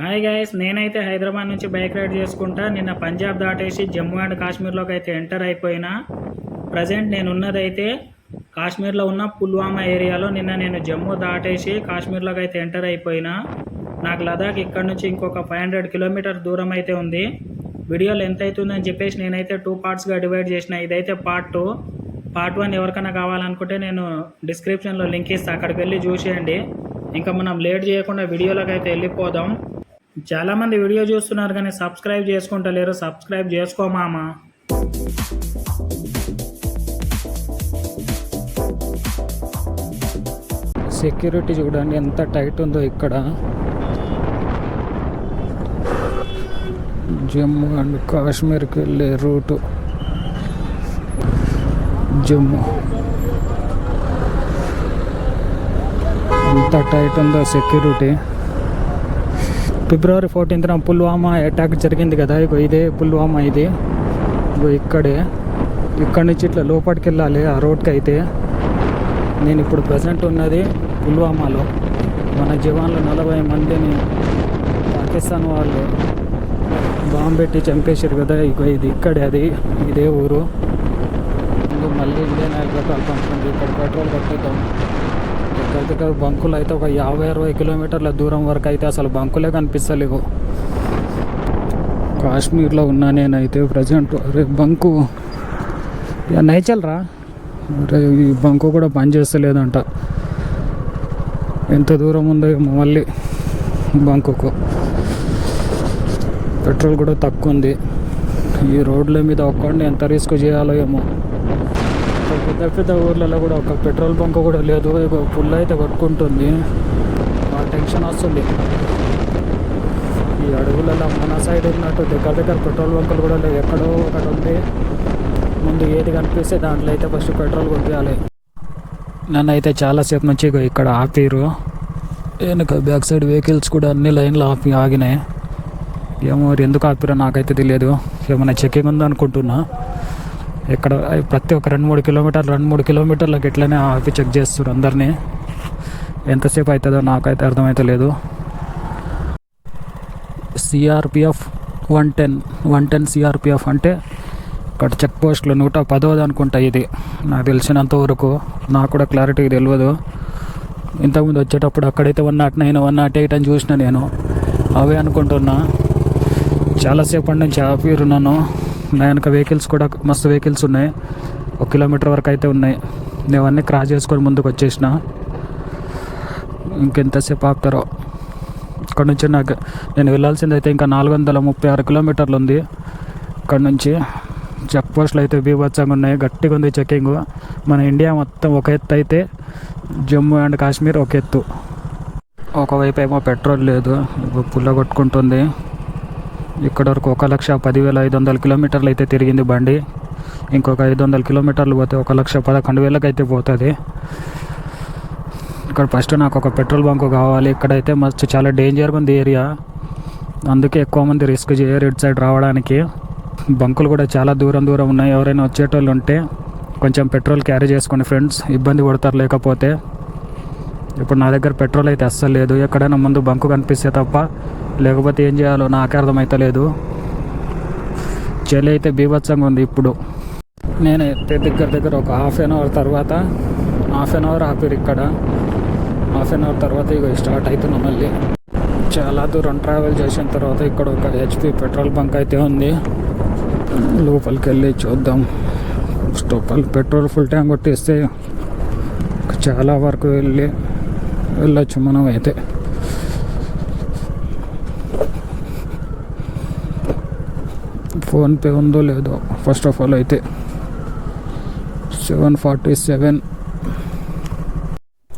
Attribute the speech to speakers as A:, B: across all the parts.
A: Hi guys నేనైతే హైదరాబాద్ నుంచి bike ride చేసుకుంటా. నిన్న పంజాబ్ దాటేసి జమ్మూ అండ్ కాశ్మీర్లోకి అయితే ఎంటర్ అయిపోయినా. ప్రజెంట్ నేను ఉన్నదైతే కాశ్మీర్లో ఉన్న పుల్వామా ఏరియాలో నిన్న నేను జమ్మూ దాటేసి కాశ్మీర్లోకి అయితే ఎంటర్ అయిపోయినా. నాకు లదాఖ్ ఇక్కడ నుంచి ఇంకొక ఫైవ్ హండ్రెడ్ కిలోమీటర్ దూరం అయితే ఉంది. వీడియో లెంత్ అవుతుందని చెప్పేసి నేనైతే టూ పార్ట్స్గా డివైడ్ చేసిన. ఇదైతే పార్ట్ టూ పార్ట్ వన్ ఎవరికైనా కావాలనుకుంటే నేను డిస్క్రిప్షన్లో లింక్ ఇస్తాను అక్కడికి వెళ్ళి చూసేయండి. ఇంకా మనం లేట్ చేయకుండా వీడియోలోకి అయితే వెళ్ళిపోదాం. చాలామంది వీడియో చూస్తున్నారు కానీ సబ్స్క్రైబ్ చేసుకుంటలేరు. సబ్స్క్రైబ్ చేసుకోమామా సెక్యూరిటీ చూడండి ఎంత టైట్ ఉందో ఇక్కడ. జమ్మూ అండ్ కాశ్మీర్కి వెళ్ళే రూటు. జమ్మూ. ఎంత టైట్ ఉందో సెక్యూరిటీ. ఫిబ్రవరి ఫోర్టీన్త్న పుల్వామా అటాక్ జరిగింది కదా. ఇగో ఇదే పుల్వామా ఇది. ఇగో ఇక్కడే. ఇక్కడ నుంచి ఇట్లా లోపలికి వెళ్ళాలి. ఆ రోడ్కి అయితే నేను ఇప్పుడు ప్రజెంట్ ఉన్నది పుల్వామాలో. మన జవాన్లు నలభై మందిని పాకిస్తాన్ వాళ్ళు బాంబు పెట్టి చంపేశారు కదా. ఇగో ఇది ఇక్కడే అది. ఇదే ఊరు. మళ్ళీ ఇండియన్ ఆయిల్ పెట్రోల్ పంప్ ఇక్కడ పెట్రోల్ కొట్టిద్దాం. దగ్గర దగ్గర బంకులు అయితే ఒక యాభై అరవై కిలోమీటర్ల దూరం వరకు అయితే అసలు బంకులే కనిపిస్తలేవు. కాశ్మీర్లో ఉన్నా నేనైతే ప్రజెంట్ అరే బంకు. ఇక నైచల్రా అరే ఈ బంకు కూడా పనిచేస్తలేదంట ఎంత దూరం ఉందో ఏమో మళ్ళీ బంకుకు. పెట్రోల్ కూడా తక్కువ ఉంది. ఈ రోడ్ల మీద ఒక్కడిని ఎంత రిస్క్ చేయాలో ఏమో. అసలు పెద్ద పెద్ద ఊర్లలో కూడా ఒక పెట్రోల్ బంక్ కూడా లేదు. ఫుల్ అయితే కొట్టుకుంటుంది. ఆ టెన్షన్ వస్తుంది ఈ అడవులలో మన సైడ్ ఉన్నట్టు దగ్గర దగ్గర పెట్రోల్ బంకులు కూడా లేవు. ఎక్కడో ఒకటి ఉంది. ముందు ఏది కనిపిస్తే దాంట్లో అయితే ఫస్ట్ పెట్రోల్ కొట్టియాలి. నన్ను అయితే చాలాసేపు నుంచి ఇక్కడ ఆపిరు వెనుక బ్యాక్ సైడ్ వెహికల్స్ కూడా అన్ని లైన్లు ఆపి ఆగినాయి. ఏమో ఎందుకు ఆపిరో నాకైతే తెలియదు. ఏమైనా చెకింగ్ ఉందనుకుంటున్నా ఇక్కడ ప్రతి ఒక్క రెండు మూడు కిలోమీటర్లు రెండు మూడు కిలోమీటర్లకు ఇట్లనే ఆపి చెక్ చేస్తారు అందరినీ. ఎంతసేపు అవుతుందో నాకైతే అర్థమైతే లేదు CRPF one ten one ten CRPF అంటే ఇక్కడ చెక్ పోస్టులు నూట పదోది అనుకుంటా ఇది. నాకు తెలిసినంత వరకు నాకు కూడా క్లారిటీ తెలియదు ఇంతకుముందు వచ్చేటప్పుడు అక్కడైతే one not nine one not eight అని చూసిన నేను. అవే అనుకుంటున్నా. చాలాసేపటి నుంచి ఆపిరు నన్ను. నా వెనక వెహికల్స్ కూడా మస్తు వెహికల్స్ ఉన్నాయి. ఒక కిలోమీటర్ వరకు అయితే ఉన్నాయి. నేను అన్నీ క్రాస్ చేసుకొని ముందుకు వచ్చేసిన. ఇంకెంతసేపు ఆపుతారో. ఇక్కడ నుంచి నాకు నేను వెళ్ళాల్సింది అయితే ఇంకా నాలుగు వందల ముప్పై ఆరు కిలోమీటర్లు ఉంది. ఇక్కడ నుంచి చెక్ పోస్టులు అయితే బీభత్సంగా ఉన్నాయి. గట్టిగా ఉంది చెక్కింగ్. మన ఇండియా మొత్తం ఒక ఎత్తు అయితే జమ్మూ అండ్ కాశ్మీర్ ఒక ఎత్తు. ఒకవైపు ఏమో పెట్రోల్ లేదు. ఇప్పుడు పుల్ల కొట్టుకుంటుంది. ఇక్కడ వరకు ఒక లక్ష పదివేల ఐదు వందల కిలోమీటర్లు అయితే తిరిగింది బండి. ఇంకొక ఐదు వందల కిలోమీటర్లు పోతే ఒక లక్ష పదకొండు వేలకు అయితే పోతుంది. ఇక్కడ ఫస్ట్ నాకు ఒక పెట్రోల్ బంక్ కావాలి. ఇక్కడైతే మస్తు చాలా డేంజర్గా ఉంది ఏరియా. అందుకే ఎక్కువ మంది రిస్క్ చేయరు ఇటు సైడ్ రావడానికి. బంకులు కూడా చాలా దూరం దూరం ఉన్నాయి. ఎవరైనా వచ్చేటోళ్ళు ఉంటే కొంచెం పెట్రోల్ క్యారీ చేసుకోండి ఫ్రెండ్స్ ఇబ్బంది పడతారు లేకపోతే. ఇప్పుడు నా దగ్గర పెట్రోల్ అయితే అస్సలు లేదు. ఎక్కడైనా ముందు బంకు కనిపిస్తే తప్ప లేకపోతే ఏం చేయాలో నాకే అర్థమవుతలేదు చలి అయితే బీభత్సంగా ఉంది ఇప్పుడు. నేనైతే దగ్గర దగ్గర ఒక హాఫ్ అన్ అవర్ తర్వాత హాఫ్ అన్ అవర్ ఆపిరు ఇక్కడ. హాఫ్ అన్ అవర్ తర్వాత ఇక స్టార్ట్ అవుతున్నాం మళ్ళీ. చాలా దూరం ట్రావెల్ చేసిన తర్వాత ఇక్కడ ఒక హెచ్పి పెట్రోల్ బంక్ అయితే ఉంది. లోపలికి వెళ్ళి చూద్దాం. స్టోపల్ పెట్రోల్ ఫుల్ ట్యాంక్ కొట్టేస్తే చాలా వరకు వెళ్ళి వెళ్ళొచ్చు మనం అయితే ఫోన్పే ఉందో లేదో ఫస్ట్ ఆఫ్ ఆల్ అయితే సెవెన్ ఫార్టీ సెవెన్.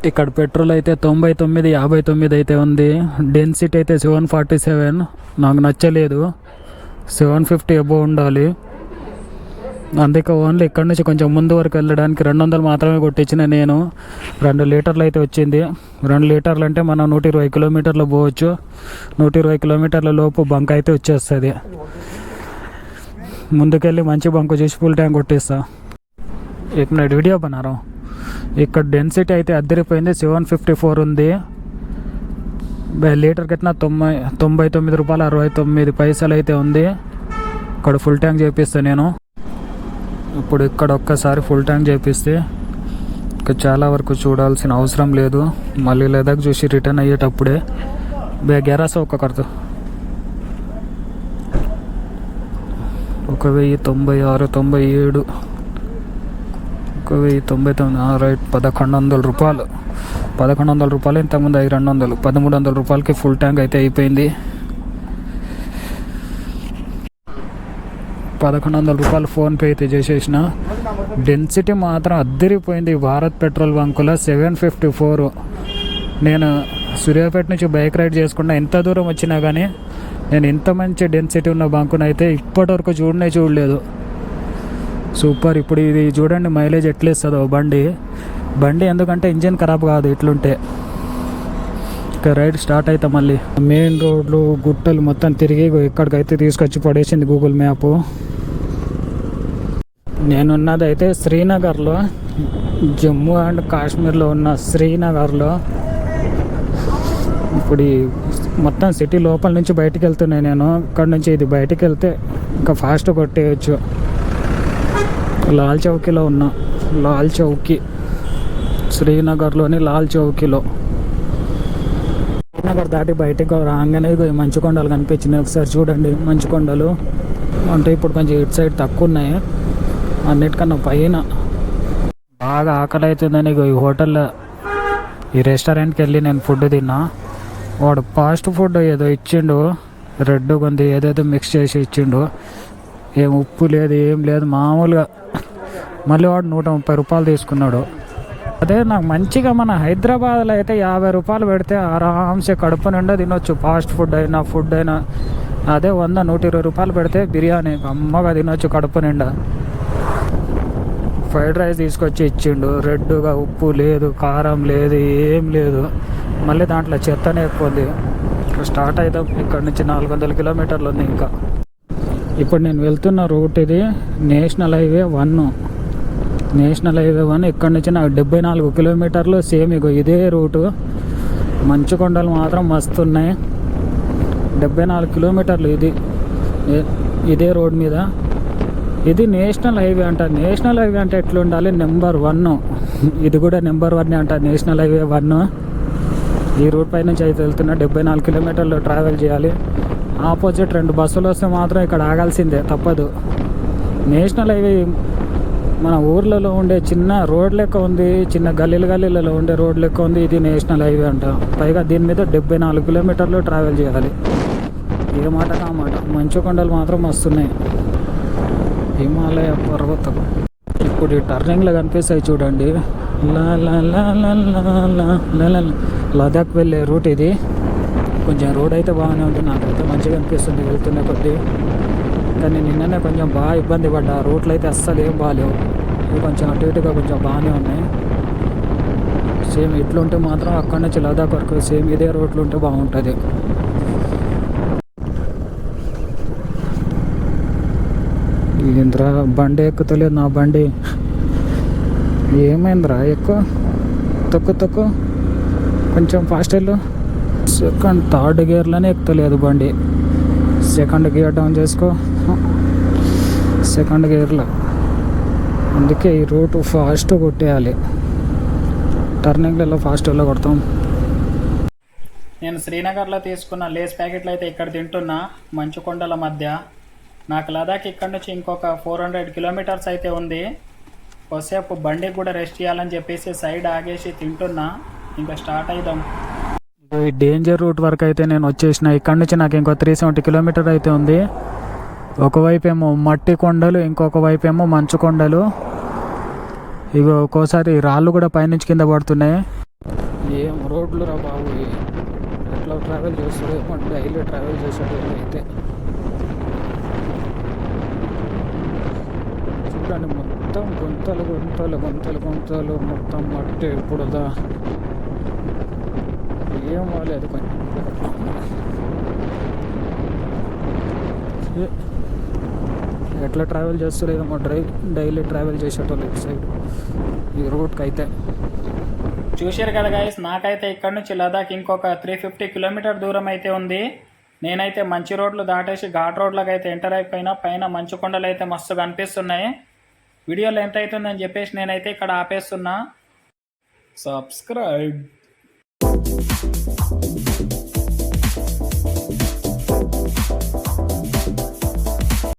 A: ఇక్కడ పెట్రోల్ అయితే తొంభై తొమ్మిది యాభై తొమ్మిది అయితే ఉంది. డెన్సిటీ అయితే సెవెన్ ఫార్టీ సెవెన్. నాకు నచ్చలేదు. సెవెన్ ఫిఫ్టీ అబో ఉండాలి. అందుకే ఓన్లీ ఇక్కడ నుంచి కొంచెం ముందు వరకు వెళ్ళడానికి రెండు వందలు మాత్రమే కొట్టించిన నేను. రెండు లీటర్లు అయితే వచ్చింది. రెండు లీటర్లు అంటే మనం నూట ఇరవై కిలోమీటర్లు పోవచ్చు. నూట ఇరవై కిలోమీటర్ల లోపు బంక్ అయితే వచ్చేస్తుంది. ముందుకెళ్ళి మంచి బంకు చూసి ఫుల్ ట్యాంక్ కొట్టిస్తా. ఇక నేను వీడియో బనారం. ఇక్కడ డెన్సిటీ అయితే అద్దరిపోయింది. సెవెన్ ఫిఫ్టీ ఫోర్ ఉంది. లీటర్ కట్టిన తొంభై తొంభై తొమ్మిది రూపాయలు అరవై తొమ్మిది పైసలు అయితే ఉంది. ఇక్కడ ఫుల్ ట్యాంక్ చేపిస్తాను నేను. ఇప్పుడు ఇక్కడ ఒక్కసారి ఫుల్ ట్యాంక్ చేపిస్తే ఇంకా చాలా వరకు చూడాల్సిన అవసరం లేదు. మళ్ళీ లదాఖ్ చూసి రిటర్న్ అయ్యేటప్పుడే బే గ్యారాస ఒక్క కడతా ఒక వెయ్యి తొంభై ఆరు తొంభై ఏడు ఒక వెయ్యి తొంభై తొమ్మిది రైట్ పదకొండు వందల రూపాయలు. పదకొండు వందల రూపాయలు ఇంతకుముందు ఐదు రెండు వందలు పదమూడు వందల రూపాయలకి ఫుల్ ట్యాంక్ అయితే అయిపోయింది. పదకొండు వందల రూపాయలు ఫోన్పే అయితే చేసేసిన. డెన్సిటీ మాత్రం అద్దరిపోయింది. భారత్ పెట్రోల్ బంకులో సెవెన్ ఫిఫ్టీ ఫోర్. నేను సూర్యాపేట నుంచి బైక్ రైడ్ చేసుకున్నా. ఎంత దూరం వచ్చినా కానీ నేను ఇంత మంచి డెన్సిటీ ఉన్న బంకును అయితే ఇప్పటివరకు చూడనే చూడలేదు. సూపర్. ఇప్పుడు ఇది చూడండి మైలేజ్ ఎట్లేస్తుందో బండి. బండి ఎందుకంటే ఇంజిన్ ఖరాబ్ కాదు ఇట్లుంటే. ఇక రైడ్ స్టార్ట్ అయితే మళ్ళీ. మెయిన్ రోడ్లు గుట్టలు మొత్తం తిరిగి ఎక్కడికైతే తీసుకొచ్చి పడేసింది గూగుల్ మ్యాప్. నేనున్నది అయితే శ్రీనగర్లో జమ్మూ అండ్ కాశ్మీర్లో ఉన్న శ్రీనగర్లో. ఇప్పుడు మొత్తం సిటీ లోపల నుంచి బయటికి వెళ్తున్నాయి నేను. ఇక్కడ నుంచి ఇది బయటికి వెళ్తే ఇంకా ఫాస్ట్ కొట్టేయచ్చు. లాల్ చౌకీలో ఉన్నా లాల్ చౌకీ. శ్రీనగర్లోని లాల్ చౌకీలో. శ్రీనగర్ దాటి బయటకు రాగానే ఇగో మంచు కొండలు కనిపించినాయి. ఒకసారి చూడండి మంచు కొండలు. అంటే ఇప్పుడు కొంచెం ఇటు సైడ్ తక్కువ ఉన్నాయి. అన్నిటికన్నా పైన బాగా ఆకలి అవుతుందని ఇగో ఈ హోటల్లో ఈ రెస్టారెంట్కి వెళ్ళి నేను ఫుడ్ తిన్నా. వాడు ఫాస్ట్ ఫుడ్ ఏదో ఇచ్చిండు. రెడ్ కొంది ఏదేదో మిక్స్ చేసి ఇచ్చిండు. ఏం ఉప్పు లేదు ఏం లేదు. మామూలుగా మళ్ళీ వాడు నూట ముప్పై రూపాయలు తీసుకున్నాడు. అదే నాకు మంచిగా మన హైదరాబాద్లో అయితే యాభై రూపాయలు పెడితే ఆరామ్సే కడుపు నిండా తినొచ్చు. ఫాస్ట్ ఫుడ్ అయినా ఫుడ్ అయినా. అదే వంద నూట ఇరవై రూపాయలు పెడితే బిర్యానీ అమ్మగా తినొచ్చు కడుపు నిండా. ఫ్రైడ్ రైస్ తీసుకొచ్చి ఇచ్చిండు. రెడ్గా ఉప్పు లేదు కారం లేదు ఏం లేదు. మళ్ళీ దాంట్లో చెత్తనే ఎక్కువ ఉంది. స్టార్ట్ అవుతాం ఇక్కడ నుంచి నాలుగు వందల కిలోమీటర్లు ఉంది ఇంకా. ఇప్పుడు నేను వెళ్తున్న రూట్ ఇది national highway one. National highway one ఇక్కడ నుంచి నాకు డెబ్బై నాలుగు కిలోమీటర్లు సేమ్ ఇగో ఇదే రూటు. మంచు కొండలు మాత్రం మస్తు ఉన్నాయి డెబ్బై నాలుగు కిలోమీటర్లు ఇది. ఇదే రోడ్ మీద. ఇది నేషనల్ హైవే అంట. నేషనల్ హైవే అంటే ఎట్లా ఉండాలి నెంబర్ వన్. ఇది కూడా నెంబర్ వన్ అంట. National highway one. ఈ రూట్ పై నుంచి అయితే వెళ్తున్నా డెబ్బై నాలుగు కిలోమీటర్లు ట్రావెల్ చేయాలి. ఆపోజిట్ రెండు బస్సులు వస్తే మాత్రం ఇక్కడ ఆగాల్సిందే తప్పదు. నేషనల్ హైవే మన ఊర్లలో ఉండే చిన్న రోడ్ లెక్క ఉంది చిన్న గల్లీల గల్లీలలో ఉండే రోడ్ లెక్క ఉంది ఇది నేషనల్ హైవే అంట. పైగా దీని మీద డెబ్బై నాలుగు కిలోమీటర్లు ట్రావెల్ చేయాలి. ఏ మాట కామాట మంచు కొండలు మాత్రం వస్తున్నాయి హిమాలయ పర్వతం. ఇప్పుడు ఈ టర్నింగ్లో కనిపిస్తాయి చూడండి. లదాఖ్ వెళ్ళే రూట్ ఇది. కొంచెం రోడ్ అయితే బాగానే ఉంటుంది. నాకైతే మంచిగా అనిపిస్తుంది. వెళ్తున్న కొద్దీ. కానీ నిన్ననే కొంచెం బాగా ఇబ్బంది పడ్డా. రోడ్లు అయితే అస్సలు ఏం బాగాలేవు ఇవి కొంచెం అటు ఇటుగా కొంచెం బాగానే ఉన్నాయి. సేమ్ ఇట్లుంటే మాత్రం అక్కడ నుంచి లదాఖ్ వరకు సేమ్ ఇదే రోడ్లు ఉంటే బాగుంటుంది. ఏంద్రా బండి ఎక్కుతలేదు నా బండి. ఏమైందిరా ఎక్కువ? తక్కువ తక్కువ కొంచెం ఫాస్ట్ వెళ్ళు. సెకండ్ థర్డ్ గేర్లోనే ఎక్కుతలేదు బండి. సెకండ్ గేర్ డౌన్ చేసుకో. సెకండ్ గేర్లో. అందుకే ఈ రూట్ ఫాస్ట్ కొట్టేయాలి. టర్నింగ్లలో ఫాస్ట్ కొడతాం? నేను శ్రీనగర్లో తీసుకున్న లేస్ ప్యాకెట్లు అయితే ఇక్కడ తింటున్నా మంచు కొండల మధ్య. నాకు లదాఖ్ ఇక్కడ నుంచి ఇంకొక ఫోర్ హండ్రెడ్ కిలోమీటర్స్ అయితే ఉంది. కొద్దిసేపు బండికి కూడా రెస్ట్ చేయాలని చెప్పేసి సైడ్ ఆగేసి తింటున్నా. ఇంకా స్టార్ట్ అవుదాం ఈ డేంజర్ రూట్ వరకు అయితే నేను వచ్చేసిన. ఇక్కడ నుంచి నాకు ఇంకో త్రీ సెవెంటీ కిలోమీటర్ అయితే ఉంది. ఒకవైపు ఏమో మట్టి కొండలు ఇంకొక వైపు ఏమో మంచు కొండలు. ఇవి ఒక్కోసారి రాళ్ళు కూడా పైనుంచి కింద పడుతున్నాయి. ఏం రోడ్లు రా బాబు ఎట్లా ట్రావెల్ చేస్తారు ఏమో డైలీ ట్రావెల్ చేసాడు అయితే. చూడండి మొత్తం గుంతలు గుంతలు గుంతలు గుంతలు. మొత్తం మట్టి బుడద ఏం బాగాలేదు కొంచెం. ఎట్లా ట్రావెల్ చేస్తలేదేమో డ్రై డైలీ ట్రావెల్ చేసేటోళ్ళు ఇటు సైడ్ ఈ రూట్కి అయితే
B: చూశారు కదా గైస్ నాకైతే ఇక్కడ నుంచి లదాఖ్ ఇంకొక త్రీ ఫిఫ్టీ కిలోమీటర్ దూరం అయితే ఉంది. నేనైతే మంచి రోడ్లు దాటేసి ఘాట్ రోడ్లకు అయితే ఎంటర్ అయిపోయినా పైన మంచు కొండలు అయితే మస్తు కనిపిస్తున్నాయి వీడియోలో ఎంత అవుతుందని చెప్పేసి నేనైతే ఇక్కడ ఆపేస్తున్నా. సబ్స్క్రైబ్